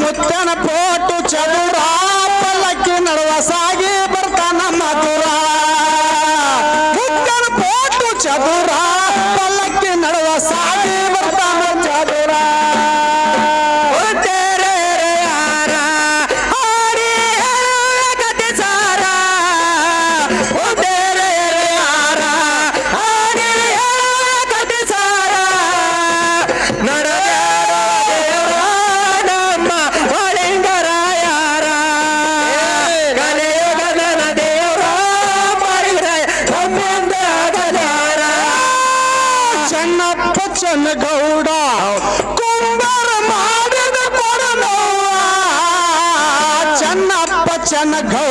ಮುತ್ತನ ಪೋಟು ಚದುರ ಚೆನ್ನಪ್ಪ ಚೆನ್ನಗೌಡ ಕುಂಬರ ಮಾಡಿದ ಕೊಡನವ್ವ ಚೆನ್ನಪ್ಪ ಚೆನ್ನಗೌಡ. ಕುಂಬಾರ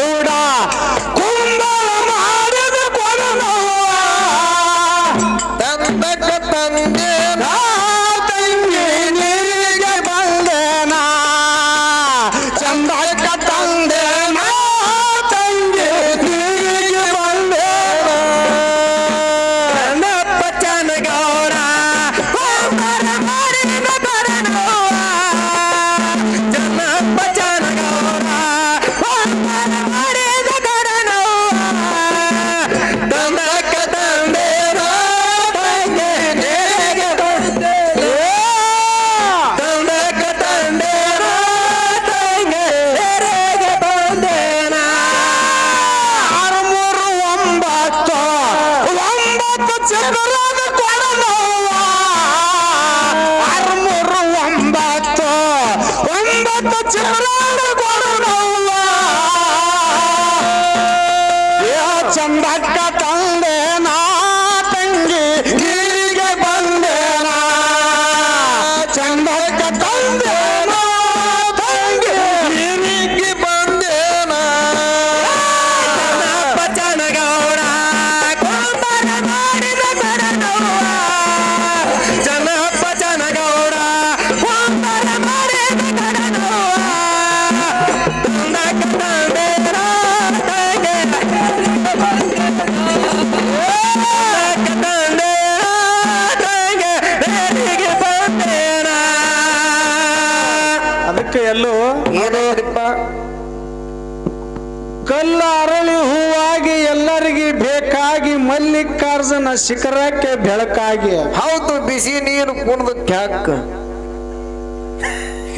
ಶಿಖರಕ್ಕೆ ಬೆಳಕಾಗಿ. ಹೌದು ಬಿಸಿ ನೀರು ಕುಣದ ಕ್ಯಾಕ್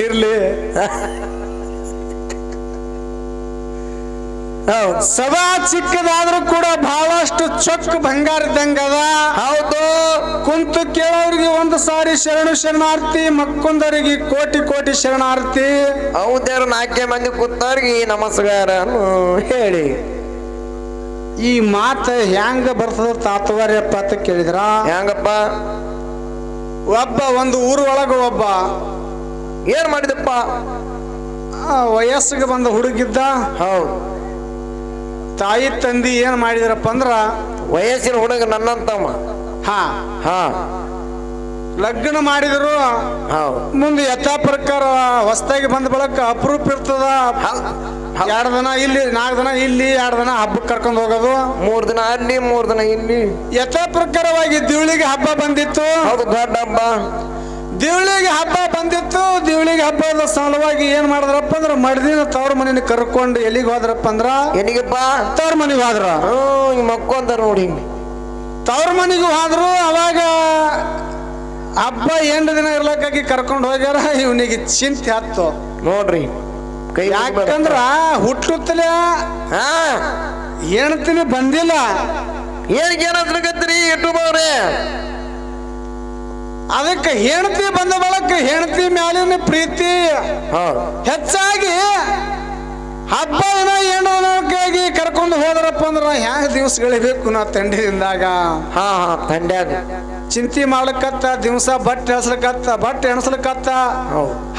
ಇರ್ಲಿ. ಹೌದು. ಸದಾ ಚಿಕ್ಕದಾದ್ರೂ ಕೂಡ ಬಹಳಷ್ಟು ಚೊಕ್ಕ ಬಂಗಾರ ಇದ್ದಂಗದ ಹೌದು. ಕುಂತು ಕೇಳೋರಿಗೆ ಒಂದು ಸಾರಿ ಶರಣು ಶರಣಾರ್ಥಿ ಮಕ್ಕೊಂದರಿಗೆ ಕೋಟಿ ಕೋಟಿ ಶರಣಾರ್ಥಿ. ಹೌದ್ಯಾರು ನಾಲ್ಕೇ ಮಂದಿ ಕೂತವ್ರಿಗೆ ನಮಸ್ಕಾರ ಹೇಳಿ. ಈ ಮಾತು ಹೆಂಗ ಬರ್ತದ ತಾತ್ವಾರ್ಯಪ್ಪ ಅಂತ ಕೇಳಿದ್ರ? ಹೆಂಗಪ್ಪ ಒಬ್ಬ ಒಂದು ಊರೊಳಗ ಒಬ್ಬ. ಏನ್ ಮಾಡಿದಪ್ಪ? ವಯಸ್ಸಿಗೆ ಬಂದ ಹುಡುಗಿದ್ದ. ಹೌದು. ತಾಯಿ ತಂದಿ ಏನ್ ಮಾಡಿದ್ರಪ್ಪ ಅಂದ್ರ ವಯಸ್ಸಿನ ಹುಡುಗ ನನ್ನಂತಮ್ಮ ಹ. ಹಾ. ಲಗ್ನ ಮಾಡಿದ್ರು. ಹೌದು. ಮುಂದೆ ಯಥಾ ಪ್ರಕಾರ ಹೊಸದಾಗಿ ಬಂದ ಬಳಕ ಅಪರೂಪ ಇರ್ತದ. ಎರಡು ದಿನ ಇಲ್ಲಿ ನಾಲ್ಕು ದಿನ ಇಲ್ಲಿ ಎರಡು ದಿನ ಹಬ್ಬಕ್ಕೆ ಕರ್ಕೊಂಡು ಹೋಗೋದು. ಮೂರ್ ದಿನ ಅಲ್ಲಿ ಮೂರ್ ದಿನ ಇಲ್ಲಿ. ಯಥಾ ಪ್ರಕಾರವಾಗಿ ದಿವಳಿಗೆ ಹಬ್ಬ ಬಂದಿತ್ತು. ಹೌದು ದೊಡ್ಡ ಹಬ್ಬ. ದಿವಳಿಗೆ ಹಬ್ಬ ಬಂದಿತ್ತು. ದಿವಳಿಗೆ ಹಬ್ಬದ ಸಲುವಾಗಿ ಏನ್ ಮಾಡಿದ್ರಪ್ಪ ಅಂದ್ರ ಮಡಿದಿನ ತವ್ರ ಮನೆನ ಕರ್ಕೊಂಡು ಎಲ್ಲಿಗೆ ಹೋದ್ರಪ್ಪ ಅಂದ್ರ? ಎಲ್ಲಿಗಪ್ಪ ತವ್ರ ಮನೆಗೆ ಹೋದ್ರ. ಹ್ಮ್ ಮಕ್ಕೊಂದ ನೋಡಿ. ತವ್ರ ಮನೆಗೂ ಹೋದ್ರು. ಅವಾಗ ಹಬ್ಬ ಎಂಟು ದಿನ ಇರ್ಲಕ್ಕಾಗಿ ಕರ್ಕೊಂಡು ಹೋಗ್ಯಾರ ಇವನಿಗೆ ಚಿಂತೆ ಹತ್ತು ನೋಡ್ರಿ ಯಾಕಂದ್ರ ಹುಟ್ಟುತ್ತಲೇ ಹೆಣ್ತಿನಿ ಬಂದಿಲ್ಲ. ಏನಕ್ಕೆ ಏನಾದ್ರಿ ಇಟ್ಟು ಅವ್ರೆ ಅದಕ್ಕೆ ಹೆಣ್ತಿ ಬಂದ ಬಳಕ ಹೆಣ್ತಿ ಮ್ಯಾಲಿನ ಪ್ರೀತಿ ಹೆಚ್ಚಾಗಿ ಹಬ್ಬ ಏನೋ ಏನು ಕರ್ಕೊಂಡು ಹೋದ್ರಪ್ಪ ಅಂದ್ರೆ ಹ್ಯಾಂಗ ದಿವಸಗಳಿಬೇಕು ನಾ ತಂಡಿದಿಂದಾಗ ಹಾ ಹಾ ತಂಡ್ಯಾಗ. ಚಿಂತೆ ಮಾಡ್ಲಿಕ್ಕತ್ತ ದಿವಸ ಬಟ್ಟೆ ಎಣಸ್ಲಿಕ್ಕತ್ತ ಬಟ್ಟೆ ಎಣಸ್ಲಕತ್ತ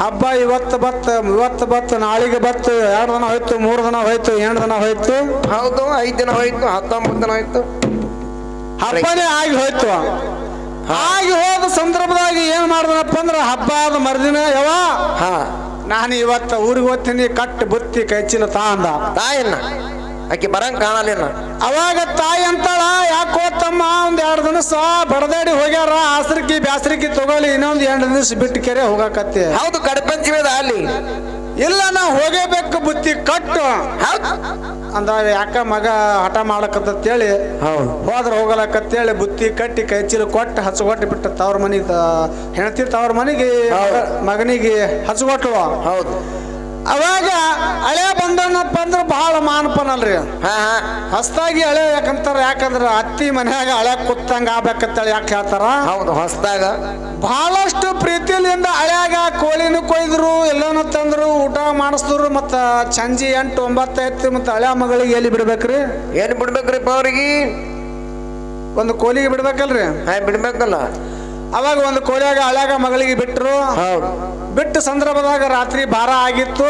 ಹಬ್ಬ ಇವತ್ತು ಬತ್ತ ಇವತ್ತು ಬತ್ತ ನಾಳಿಗೆ ಬತ್ತು ಎರಡು ದಿನ ಹೋಯ್ತು ಮೂರು ದಿನ ಹೋಯ್ತು ಎಂಟು ದಿನ ಹೋಯ್ತು? ಹೌದು ಐದು ದಿನ ಹೋಯ್ತು ಹತ್ತೊಂಬತ್ತು ದಿನ ಹೋಯ್ತು. ಹಬ್ಬನೇ ಆಗಿ ಹೋಯ್ತು. ಆಗಿ ಹೋದ ಸಂದರ್ಭದಾಗ ಏನ್ ಮಾಡ್ದನಪ್ಪ ಅಂದ್ರೆ ಹಬ್ಬ ಆದ ಮರುದಿನ ಯಾವ ಹಾ. ನಾನು ಇವತ್ತ ಊರಿಗೆ ಹೋಗ್ತೀನಿ ಕಟ್ಟು ಬುತ್ತಿ ಕೈಚಿನ ತಾಂದ ತಾಯಿಲ್ಲ ಆಕಿ ಬರಂಗ್ ಕಾಣಲಿಲ್ಲ. ಅವಾಗ ತಾಯಿ ಅಂತಾಳ ಯಾಕೋ ತಮ್ಮ ಒಂದ್ ಎರಡು ದಿವಸ ಬಡದಾಡಿ ಹೋಗ್ಯಾರ ಆಸರಿಕಿ ಬ್ಯಾಸರಿಕಿ ತಗೊಳ್ಳಿ ಇನ್ನೊಂದ್ ಎರಡು ದಿವಸ ಬಿಟ್ಟು ಕೆರೆ ಹೋಗಾಕತ್ತೆ. ಹೌದು ಕಡಪಂಚಮಿ ಅದ ಅಲ್ಲಿ. ಇಲ್ಲ ನಾ ಹೋಗೇಬೇಕು ಬುತ್ತಿ ಕಟ್ಟು. ಅಂದ ಯಾಕ ಮಗ ಹಠ ಮಾಡಕತ್ತೇಳಿ ಹೌದು. ಹೋದ್ರ ಹೋಗಲಾಕತ್ತೇಳಿ ಬುತ್ತಿ ಕಟ್ಟಿ ಕೈ ಚೀಲ ಕೊಟ್ಟು ಹಚ್ಕೊಟ್ಟು ಬಿಟ್ಟ ತವ್ರ ಮನೆಗೆ ಹೆಣ್ತಿ ತವ್ರ ಮನೆಗೆ. ಮಗನಿಗೆ ಹಚ್ಕೊಟ್ಲು. ಹೌದು. ಅವಾಗ ಹಳೆ ಬಂದಣ್ಣಪ್ಪ ಅಂದ್ರೆ ಬಹಳ ಮಾನಪನಲ್ರಿ. ಹಾ ಹಾ. ಹೊಸದಾಗಿ ಹಳೆ ಯಾಕಂತಾರ? ಯಾಕಂದ್ರ ಅತ್ತಿ ಮನ್ಯಾಗ ಹಳೆ ಕುತ್ತಂಗ ಆಗ್ಬೇಕಂತೇಳಿ ಯಾಕೆ ಹೇಳ್ತಾರ? ಹೌದು ಹೊಸದಾಗ. ಬಹಳಷ್ಟು ಪ್ರೀತಿಯಿಂದ ಹಳೆಯಾಗ ಕೋಳಿನೂ ಕೊಯ್ದ್ರು ಎಲ್ಲನೂ ತಂದ್ರು ಊಟ ಮಾಡಿಸಿದ್ರು ಮತ್ತ ಸಂಜೆ ಎಂಟು ಒಂಬತ್ತು ಐತಿ ಮತ್ತ ಹಳೆ ಮಗಳಿಗೆ ಎಲ್ಲಿ ಬಿಡ್ಬೇಕ್ರಿ? ಏನ್ ಬಿಡ್ಬೇಕ್ರಿ ಅವ್ರಿಗೆ? ಒಂದು ಕೋಲಿಗೆ ಬಿಡ್ಬೇಕಲ್ರಿ? ಹ ಬಿಡ್ಬೇಕಲ್ಲ. ಅವಾಗ ಒಂದು ಕೋಳಿಯಾಗ ಹಳೆಯಾಗ ಮಗಳಿಗೆ ಬಿಟ್ರು. ಹೌದು. ಬಿಟ್ಟ ಸಂದರ್ಭದಾಗ ರಾತ್ರಿ ಭಾರ ಆಗಿತ್ತು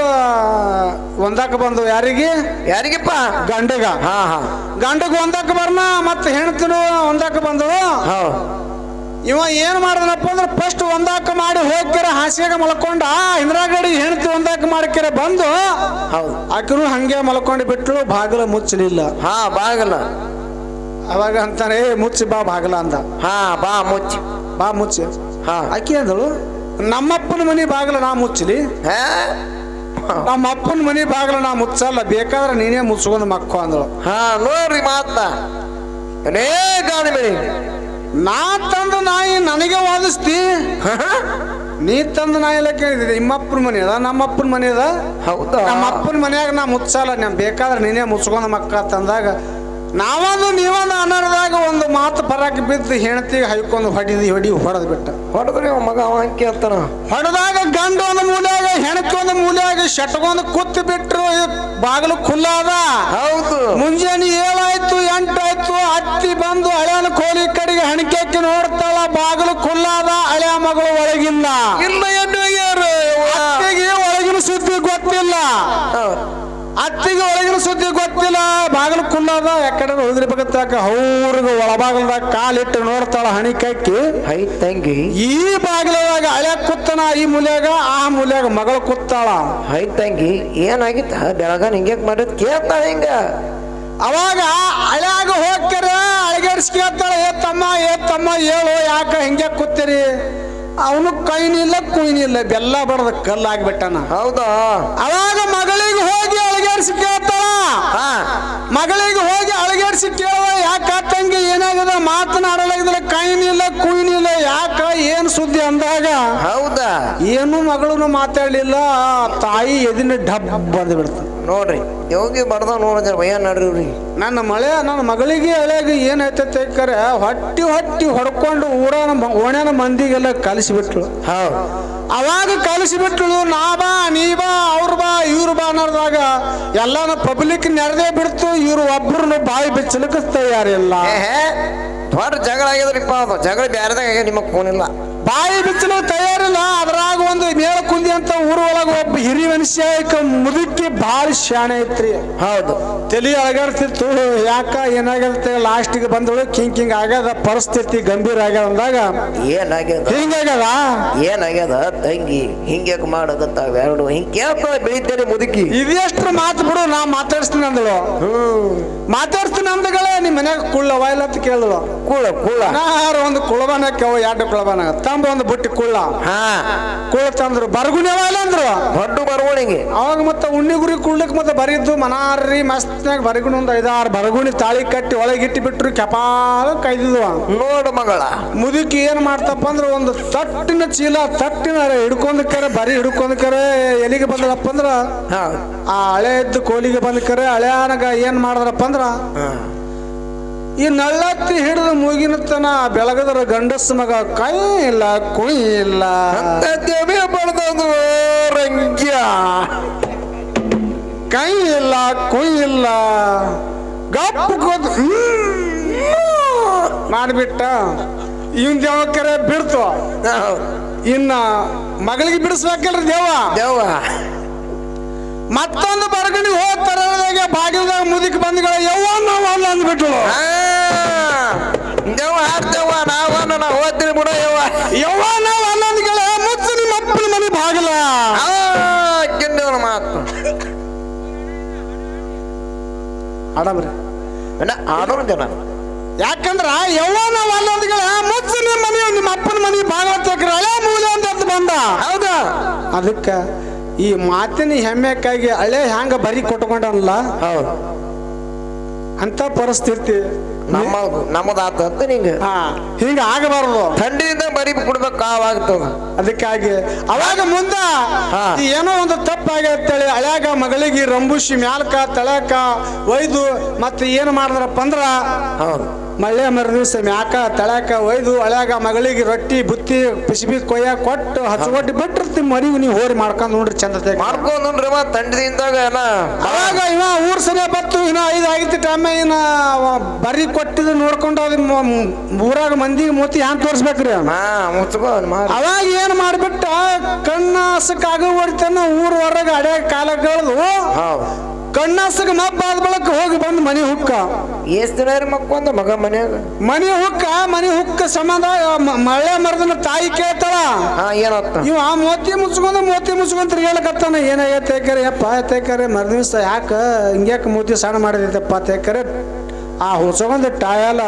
ಒಂದಕ್ಕೆ ಬಂದು ಯಾರಿಗೆ? ಯಾರಿಗಪ್ಪ? ಗಂಡಗ. ಹಾ ಹಾ. ಗಂಡಗ ಒಂದಕ್ಕೆ ಬರ್ನ ಮತ್ತೆ ಹೆಣ್ತನು ಒಂದಕ್ಕೆ ಬಂದಳು. ಹೌದು. ಇವ ಏನ್ ಮಾಡಿದನಪ್ಪ ಅಂದ್ರೆ ಫಸ್ಟ್ ಒಂದಾಕ ಮಾಡಿ ಹೋಗ್ತೀರ ಹಾಸಿಗೆ ಮಲ್ಕೊಂಡ ಇಂದ್ರಾಗಡಿ ಹೆಣ್ತಿ ಒಂದಾಕ ಮಾಡ್ಕಿರ ಬಂದು ಹೌದು. ಆಕಿರು ಹಂಗೆ ಮಲ್ಕೊಂಡು ಬಿಟ್ಟಳು ಬಾಗಿಲ ಮುಚ್ಚಲಿಲ್ಲ. ಹಾ ಬಾಗಲ. ಅವಾಗ ಅಂತಾನೆ "ಏ, ಮುಚ್ಚಿ ಬಾ ಬಾಗಲ ಅಂದ. ಹಾ ಬಾ ಮುಚ್ಚಿ. ಬಾ ಮುಚ್ಚಿ. ಹಾ. ಆಕಿ ಅಂದಳು ನಮ್ಮಪ್ಪನ ಮನೆ ಬಾಗಿಲ ನಾ ಮುಚ್ಚಲಿ. ನಮ್ಮ ಅಪ್ಪನ ಮನೆ ಬಾಗಿಲ ನಾ ಮುಚ್ಚಲ್ಲ ಬೇಕಾದ್ರೆ ನೀನೇ ಮುಚ್ಕೊಂಡು ಮಕ್ಕೋ ಅಂದಳು. ಹಾ ನೋಡ್ರಿ ಮಾತ ಏನೇ ಗಾಡಿ ಬೆಳಿ ನಾ ತಂದ ನಾಯಿ ನನಗೆ ವಾದಿಸ್ತಿ. ನೀ ತಂದ ನಾಯಿ ಎಲ್ಲ ಕೇಳಿದೆ ನಿಮ್ಮಪ್ಪನ ಮನೆ ಅದ ನಮ್ಮಪ್ಪನ ಮನೆ ಅದ. ಹೌದಾ? ನಮ್ಮ ಅಪ್ಪನ ಮನ್ಯಾಗ ನಾ ಮುಚ್ಚಲ್ಲ ನಾನು ಬೇಕಾದ್ರೆ ನೀನೇ ಮುಚ್ಕೊಂಡು ಮಕ್ಕ ತಂದಾಗ ನಾವೊಂದು ನೀವೊಂದು ಅನರ್ದಾಗ ಒಂದು ಮಾತು ಪರಾಕ್ ಬಿದ್ದು ಹೆಣ್ತಿಗೆ ಹೈಕೊಂಡು ಹೊಡಿದಿ ಹೊಡಿ ಹೊಡೆದ್ ಬಿಟ್ಟ. ಹೊಡೆದ್ರಿ ಅವ ಮಗ ಅವ ಅಂಕಿ ಅಂತಾನ ಹೊಡೆದಾಗ ಗಂಡು ಒಂದು ಮೂಲ್ಯಾಗ ಹೆಣಕ್ಕೆ ಒಂದು ಮೂಲ್ಯಾಗ ಶಟ್ಕೊಂಡು ಕುತ್ತು ಬಿಟ್ರು ಬಾಗಿಲು ಖುಲ್ಲಾದ. ಹೌದು. ಮುಂಜಾನೆ ಏಳಾಯ್ತು ಎಂಟಾಯ್ತು ಅತ್ತಿ ಬಂದು ಹಳೆಯನ ಕೋಲಿ ಕಡೆಗೆ ಹಣಿಕೆಕ್ಕೆ ನೋಡ್ತಾಳ ಬಾಗಿಲು ಖುಲ್ಲಾದ ಹಳೆಯ ಮಗಳು ಒಳಗಿಲ್ಲ ಇಲ್ಲ ಒಳಗಿನ ಸುದ್ದಿ ಗೊತ್ತಿಲ್ಲ. ಅತ್ತಿಗೆ ಒಳಗಿನ ಸುದ್ದಿ ಗೊತ್ತಿಲ್ಲ ಬಾಗಿಲು ಕುಂಡದ ಯಾಕಡೆ ಹೋದ್ರಿ ಬಗತ್ತಾಕ ಅವ್ರಿಗೆ ಒಳಬಾಗಲ್ದಾಗ ಕಾಲಿಟ್ಟು ನೋಡ್ತಾಳ ಹಣಿಕಕ್ಕಿ ಹೈ ತಂಗಿ. ಈ ಬಾಗಿಲದಾಗ ಹಳೆ ಕುತ್ತನ ಈ ಮೂಲ್ಯಾಗ ಆ ಮೂಲ್ಯಾಗ ಮಗಳ ಕುತ್ತಾಳ ಹೈ ತಂಗಿ ಏನಾಗಿತ್ತ? ಬೆಳಗಾನ ಹಿಂಗೆ ಮಾಡಿದ್? ಕೇಳ್ತಾಳ ಹಿಂಗ. ಅವಾಗ ಹಳ್ಯಾಗ ಹೋಗ್ತಾರ ಅಳಗೇಡ್ಸ್ ಕೇಳ್ತಾಳ ಏ ತಮ್ಮ ಏ ತಮ್ಮ ಹೇಳು ಯಾಕ ಹಿಂಗೆ ಕೂತೀರಿ? ಅವನು ಕೈನಿಲ್ಲ ಕುಯ್ನಿಲ್ಲ ಬೆಲ್ಲ ಬಡದ ಕಲ್ಲಾಗ್ಬಿಟ್ಟನ. ಹೌದಾ? ಅವಾಗ ಮಗಳಿಗೆ ಹೋಗಿ ಅಳಗೇರಿಸಿ ಕೇಳ್ತಾಳ. ಮಗಳಿಗೆ ಹೋಗಿ ಅಳಗೇರಿಸಿ ಕೇಳುವ ಯಾಕ ತಂಗಿ ಏನಾಗದ? ಮಾತನಾಡಲಾಗದಿಲ್ಲ ಕೈನಿಲ್ಲ ಕುಯ್ನಿಲ್ಲ ಯಾಕ ಏನ್ ಸುದ್ದಿ ಅಂದಾಗ ಹೌದಾ? ಏನು ಮಗಳನ್ನು ಮಾತಾಡ್ಲಿಲ್ಲ ತಾಯಿ ಎದಿನ ಡಬ್ ಬಂದು ಬಿಡ್ತ ನೋಡ್ರಿ ಯೋಗಿ ಬಡ್ದ ನೋಡಿದ್ರೆ ಭಯ ನಡ್ರಿ ನನ್ನ ಮಳೆ ನನ್ನ ಮಗಳಿಗೆ ಹಳೆಗೆ ಏನಾಯ್ತೈತೆ ಕರೆ ಹೊಟ್ಟಿ ಹೊಟ್ಟಿ ಹೊಡ್ಕೊಂಡು ಊರನ ಓಣ್ಯಾನ ಮಂದಿಗೆಲ್ಲ ಕಲಿಸಿಬಿಟ್ಳು ಹೌದು. ಅವಾಗ ಕಲಿಸಿಬಿಟ್ರು ನಾ ಬಾ ನೀ ಬಾ ಅವ್ರು ಬಾ ಇವ್ರು ಬಾ ಅನ್ನೋದಾಗ ಎಲ್ಲಾನು ಪಬ್ಲಿಕ್ ನೆರೆದೇ ಬಿಡ್ತು ಇವ್ರು ಒಬ್ರು ಬಾಯಿ ಬಿಚ್ಚಲಿಕ್ಕೆ ತಯಾರಿಲ್ಲ ದೊಡ್ಡ ಜಗಳ ಆಗಿದ್ರಿಪ್ಪ ಅದು. ಜಗಳ ಬ್ಯಾರದಾಗ ನಿಮಗೆ ನಿಮಗ್ ಫೋನ್ ಇಲ್ಲ. ಬಾಯಿ ಬಿಚ್ಚಲು ತಯಾರಿಲ್ಲ ಅದ್ರಾಗ ಒಂದು ಮೇಳ ಕುಂದಿ ಅಂತ ಊರು ಒಳಗೆ ಒಬ್ಬ ಹಿರಿಯ ಮನುಷ್ಯ ಮುದುಕಿ ಭಾಳ ಶಾಣೆ ಐತ್ರಿ. ಹೌದು. ತಲೆ ಅಳಗಾಡ್ತಿತ್ತು ಯಾಕ ಏನಾಗತ್ತೆ ಲಾಸ್ಟಿಗೆ ಬಂದಳು ಕಿಂಗ್ ಕಿಂಗ್ ಆಗ್ಯದ ಪರಿಸ್ಥಿತಿ ಗಂಭೀರ ಆಗ್ಯದ ಅಂದಾಗ ಏನಾಗ್ಯದ? ಹಿಂಗಾಗ್ಯದ ಏನಾಗ್ಯದ? ತಂಗಿ ಹಿಂಗ್ಯಾಕ್ ಮಾಡಕತ್ತಾವ ಎರಡು? ಹಿಂಗ್ ಕೇಳ್ತಾವ ಬೆಳಿತೇನೆ ಮುದುಕಿ. ಇದೆಷ್ಟು ಮಾತು ಬಿಡು ನಾ ಮಾತಾಡ್ಸ್ತೀನಿ ಅಂದಳು. ಹ್ಮ್. ಮಾತಾಡ್ತೀನಿ ಅಂದಗಳೇ ನಿಮ್ಮ ಮನ್ಯಾಗ ಕುಳ್ಳವ ಇಲ್ಲ ಅಂತ ಕೇಳಿದ್ರು ಕುಳ ಕುಳ ನಾರು ಒಂದು ಕುಳಬನ ಕೆವ ಎರಡು ಕುಳಬನ. ತಂಬ ಒಂದು ಬುಟ್ಟಿ ಕುಳ್ಳ. ಹಾ. ಕುಳ ತಂದ್ರು. ಬರಗುಣವ ಇಲ್ಲ ಅಂದ್ರು? ದೊಡ್ಡ ಬರಗುಣಿಗೆ. ಅವಾಗ ಮತ್ತೆ ಉಣ್ಣಿಗುರಿ ಕುಳ್ಳಕ್ ಮತ್ತೆ ಬರಿದ್ದು ಮನಾರಿ ಮಸ್ತ್ನಾಗ ಬರಗುಣ ಒಂದು ಐದಾರು ಬರಗುಣಿ ತಾಳಿ ಕಟ್ಟಿ ಒಳಗಿಟ್ಟು ಬಿಟ್ರು ಕೆಪಾಲ ಕೈದಿದ್ವ ನೋಡು ಮಗಳ. ಮುದುಕಿ ಏನ್ ಮಾಡ್ತಪ್ಪ ಅಂದ್ರೆ ಒಂದು ತಟ್ಟಿನ ಚೀಲ ತಟ್ಟಿನ ಹಿಡ್ಕೊಂಡ್ ಕರೆ ಬರಿ ಹಿಡ್ಕೊಂಡ್ ಕರೆ ಎಲ್ಲಿಗೆ ಬಂದಳಪ್ಪ ಅಂದ್ರ ಹೌದು ಆ ಹಳೆ ಇದ್ದ ಕೋಲಿಗೆ ಬಂದ್ಕರೆ ಕರೆ ಏನು ಏನ್ ಮಾಡಿದ್ರಪ್ಪ ಅಂದ್ರ ಈ ನಳ್ಳತ್ತಿ ಹಿಡಿದು ಮೂಗಿನ ತನ ಬೆಳಗದ್ರ ಗಂಡಸ್ ಮಗ ಕೈ ಇಲ್ಲ ಕುಯಿ ಇಲ್ಲ ರಂಗ್ಯ. ಕೈ ಇಲ್ಲ ಕುಯಿ ಇಲ್ಲ ಗಪ್ಪು ಕೂತ್ ಮಾಡಿಬಿಟ್ಟ. ಇವನ್ ದೇವ ಕರೆ ಬಿಡ್ತು. ಇನ್ನ ಮಗಳಿಗೆ ಬಿಡಿಸ್ಬೇಕಲ್ರಿ ದೇವ. ದೇವ. ಮತ್ತೊಂದು ಬರಗಣಿ ಹೋಗ್ತಾರೆ ಬಾಗಿಲ್ದಾಗ ಮುದುಕಿ ಬಂದ್ಗಳ ಯವ್ವ ನಾವು ಅಲ್ಲ ಅಂದ್ಬಿಟ್ಲು ಹಾ ದೇವ ಹಾಕ್ತೇವ ನಾವನ್ನ ನಾವು ಹೋಗ್ತೀನಿ ಬಿಡ ಯವ್ವ. ಯವ್ವ ನಾವು ಅಲ್ಲ ಅಂದ್ಗಳ ಮುಚ್ಚು ನಿಮ್ಮ ಅಪ್ಪನ ಮನೆ ಬಾಗಿಲ. ಕಿಂಡವನ ಮಾತು. ಆಡಮ್ರಿ ಆಡೋರು ಜನ. ಯಾಕಂದ್ರ ಯವ್ವ ನಾವು ಅಲ್ಲ ಅಂದ್ಗಳ ಮುಚ್ಚು ನಿಮ್ಮ ಮನೆ ನಿಮ್ಮ ಅಪ್ಪನ ಮನೆ ಬಾಗಿಲ ತೆಗ್ರ ಹಳೆ ಮೂಲೆ ಅಂತ ಬಂದ. ಹೌದಾ? ಅದಕ್ಕ ಈ ಮಾತಿನ ಹೆಮ್ಮೆಕ್ಕಾಗಿ ಹಳೆ ಹ್ಯಾಂಗ ಬರಿ ಕೊಟ್ಕೊಂಡಲ್ಲ ಹೌದು. ಅಂತ ಪರಿಸ್ಥಿತಿ. ನಮ್ಮ ನಮ್ಮದಾತ ಅಂತ ನಿಂಗೆ. ಹಾ ಹಿಂಗ ಆಗಬಾರದು. ಥಂಡಿಯಿಂದ ಬರಿ ಕುಡ್ಬೇಕು ಆವಾಗ್ತದ. ಅದಕ್ಕಾಗಿ ಅವಾಗ ಮುಂದ ಏನೋ ಒಂದು ತಪ್ಪಾಗತ್ತೇಳಿ ಹಳ್ಯಾಗ ಮಗಳಿಗೆ ರಂಬುಷಿ ಮ್ಯಾಲ್ಕ ತಳಕ ಒಯ್ದು ಮತ್ತೆ ಏನು ಮಾಡಿದ್ರಪ್ಪ ಅಂದ್ರ ಹೌದು. ಮರ ದಿವಸ ಮ್ಯಾಕ ತಳಕ ಒಯ್ದು ಒಳಗ ಮಗಳಿಗೆ ರೊಟ್ಟಿ ಬುತ್ತಿ ಪಿಸಿಬಿ ಕೊಯ್ಯ ಕೊಟ್ಟು ಹಚ್ಕೊಟ್ಟು ಬಿಟ್ಟಿರ್ತಿ ಮರಿವು ನೀವು ಹೋರಿ ಮಾಡ್ಕೊಂಡು ನೋಡ್ರಿ ಚಂದ ಮಾಡ್ಕೊಂಡ್ರಿ ತಂಡದಿಂದಾಗ ಅವಾಗ ಇವ ಊರ್ ಸರಿ ಬತ್ತು ಇನ್ನ ಐದು ಆಗಿತ್ತು ಟೈಮ್ ಇನ್ನ ಬರಿ ಕೊಟ್ಟಿದ್ದು ನೋಡ್ಕೊಂಡು ಅದ್ ಊರಾಗ ಮಂದಿಗೆ ಮೂತಿ ಹ್ಯಾಂಗ ತೋರಿಸ್ಬೇಕ್ರಿ ಅವಾಗ ಏನ್ ಮಾಡ್ಬಿಟ್ಟ ಕಣ್ಣಾಸಕ್ಕಾಗ ಹೊಡಿತಾನ ಊರ್ ಹೊರಗೆ ಅಡ್ಯಾಗ ಕಾಲ ಹೌದು. ಕಣ್ಣಾಸಕ ಮಬ್ಬ ಆದ ಬಳಕ ಹೋಗಿ ಬಂದು ಮನೆ ಹುಕ್ಕ. ಎಷ್ಟ್ ದಿನ ಇರ್ ಮಕ್ಕೊಂದ ಮಗ ಮನ್ಯಾಗ? ಮನೆ ಹುಕ್ಕ ಮನೆ ಹುಕ್ಕ ಸಂಬಂಧ ಮಳೆ ಮರದನ ತಾಯಿ ಕೇಳ್ತಾಳ. ಹಾ ಏನತ್ತ ನೀವು ಆ ಮೋತಿ ಮುಚ್ಕೊಂಡ ಮೋತಿ ಮುಚ್ಕೊಂಡ್ ತಿರ್ಗಾಳಕತ್ತಾನ ಏನಾಗೈತೆ ತೇಕರೆ ಯಪ್ಪ ತೇಕರೆ ಮರದಿವಸ ಯಾಕ ಹಿಂಗ್ಯಾಕ ಮೋತಿ ಸಣ್ಣ ಮಾಡಿದೈತಪ್ಪ ತೇಕರೆ ಆ ಹುಚ್ಕೊಂಡ್ ಟಾಯಲ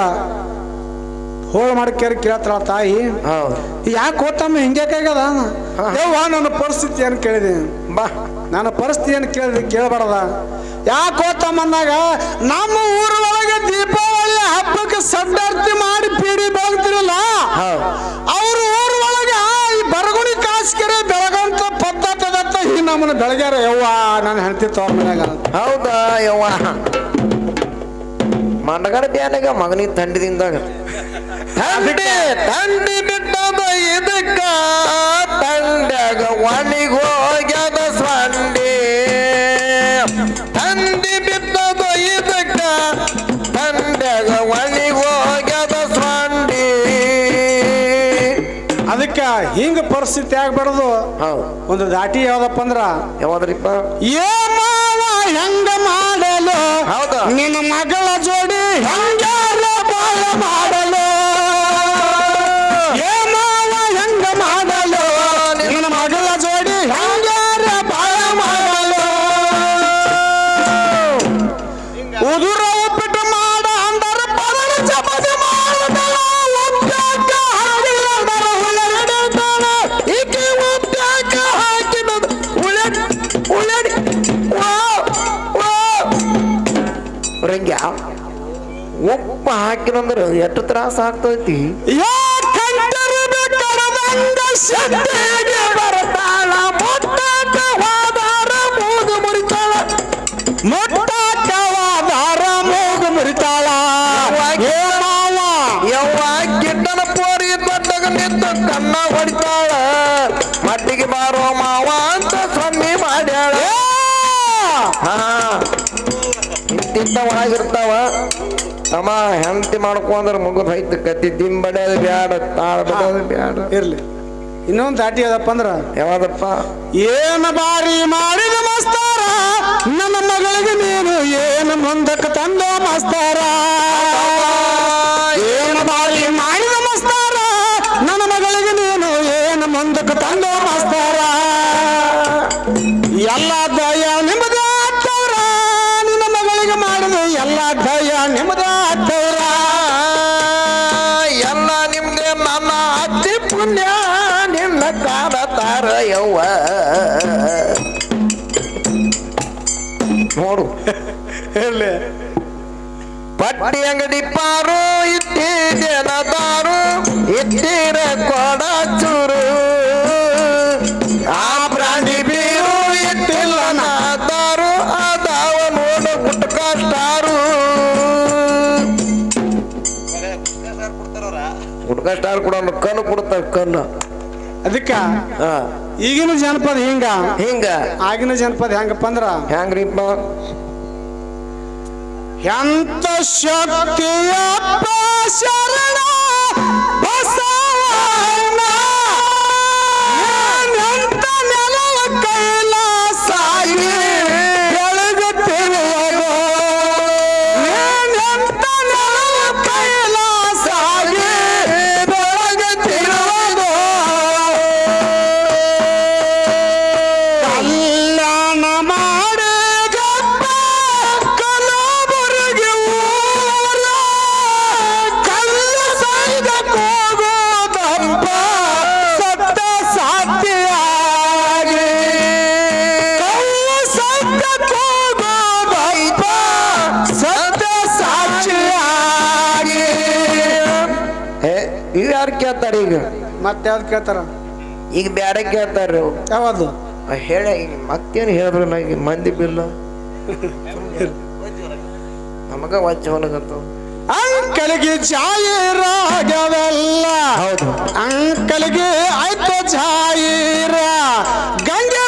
ಹೋಳು ಮಾಡಿ ಕೇರಿ ಕೇಳ್ತಾಳ ತಾಯಿ. ಯಾಕೆ ಹೋತಮ್ಮ ಹಿಂಗ್ಯಾಕಾಗ್ಯದ ಯವ್ವ ನನ್ನ ಪರಿಸ್ಥಿತಿ ಏನು ಕೇಳಿದೆ? ಬಾ. ನನ್ನ ಪರಿಸ್ಥಿತಿ ಏನು ಕೇಳಬಾರದ ಕೇಳಬಾರ್ದ? ಯಾಕೋ ಹೋತಮ್ಮ ಅಂದಾಗ ನಮ್ಮ ಊರೊಳಗೆ ದೀಪಾವಳಿ ಹಬ್ಬಕ್ಕೆ ಸಡ್ಡಾರ್ತಿ ಮಾಡಿ ಪೀಡಿ ಬೆಳಗ್ತಿರಲ್ಲ? ಅವ್ರ ಊರೊಳಗೆ ಈ ಬರಗುಣಿ ಕಾಸ್ಕೆರೆ ಬೆಳಗಂತ ಪದ್ಧತದತ್ತ ಈ ನಮ್ಮನ್ನ ಬೆಳಗ್ಯಾರ. ಯವ್ವ ನನ್ನ ಹೆಂಡತಿ ತೋರ್ ಮನ್ಯಾಗ ಹೌದಾ ಯವ್ವ? ಮಂಡಗಡ ಬ್ಯಾನಾಗ ಮಗನಿ ತಂಡಿದಿಂದ ತಂಡಿ ತಂಡಿ ಬಿಟ್ಟದ ಇದಕ್ಕ ತಂಡಾಗ ಒಣಿಗ್ ಪರಿಸ್ಥಿತಿ ಆಗ್ಬಾರ್ದು. ಹೌದು ಒಂದು ದಾಟಿ ಯಾವ್ದಪ್ಪ ಅಂದ್ರ? ಯಾವ್ದ್ರಿಪ್ಪ? ಏ ಮಾವ ಹೆಂಗ ಮಾಡಲು? ಹೌದು? ನಿನ್ನ ಮಗಳ ಹಾಕಿನಂದ್ರ ಎಷ್ಟು ತ್ರಾಸ ಆಗ್ತೈತಿ? ತಮ್ಮ ಹೆಂಡತಿ ಮಾಡ್ಕೊಂಡ್ರೆ ಮುಗಿದ್ ಹೋಯ್ತು. ಕತ್ತಿ ದಿಂಬಡ್ಯಾದ ಬ್ಯಾಡ ತಾಳ ಬಡೋದು ಬ್ಯಾಡ. ಇರ್ಲಿ. ಇನ್ನೊಂದು ದಾಟಿ ಅದಪ್ಪ ಅಂದ್ರ? ಯಾವ್ದಪ್ಪ? ಏನು ಬಾರಿ ಮಾಡಿದ ಮಸ್ತಾರ ನನ್ನ ಮಗಳಿಗೆ ನೀನು ಏನು ಮುಂದಕ್ಕೆ ತಂದ ಮಸ್ತಾರ? ಏನ ಬಾರಿ ಮಾಡಿದ ಮಸ್ತಾರ ನನ್ನ ಮಗಳಿಗೆ ನೀನು ಏನು ಮುಂದಕ್ಕೆ ತಂದ ಮಸ್ತಾರ? ಹೇಳಿ. ಪಟ್ಟಿ ಅಂಗಡಿ ಪಾರು ಇಟ್ಟಿದ್ದೇನ ದಾರು ಇಟ್ಟಿರ ಕೊಡ ಚೂರು. ಆ ಪ್ರಾಣಿ ಬೀರು ಇಟ್ಟಿಲ್ಲ ನಾ ದಾರು ಅದಾವ ನೋಡ ಗುಟ್ಕ ಸ್ಟಾರು. ಗುಟ್ಕ ಸ್ಟಾರ್ ಕೂಡ ಕಣ್ಣು ಕೊಡ್ತಾರ ಕಣ್ಣು. ಅದಕ್ಕ ಈಗಿನ ಜನಪದ ಹಿಂಗ. ಹಿಂಗ. ಆಗಿನ ಜನಪದ ಹೆಂಗಪ್ಪ ಅಂದ್ರ ಹೆಂಗ್ರಿಪ್ಪ? ಎಂತ ಶಕ್ತಿಯಪ್ಪ ಶರಣ ಬಸವಣ್ಣ! ಎಂತ ನೆಲವ ಕೈಲಾಸ? ಮತ್ತೆ ಯಾವ್ದು ಕೇಳ್ತಾರ? ಈಗ ಬ್ಯಾರೆ ಕೇಳ್ತಾರ್ರಿ ಅವ್ರು. ಯಾವುದು? ಹೇಳ ಮತ್ತೇನು ಹೇಳಿದ್ರು ನನಗೆ ಮಂದಿ ಬಿಲ್ಲ ನಮಗ ವಜ್ಜ ಹೊಲಗಂತ ಅಂಕಲಿಗೆ ಜಾಯಿರಾಗವೆಲ್ಲ ಹೌದು. ಅಂಕಲಿಗೆ ಆಯ್ತು ಜಾಯಿರ ಗಂಗೆ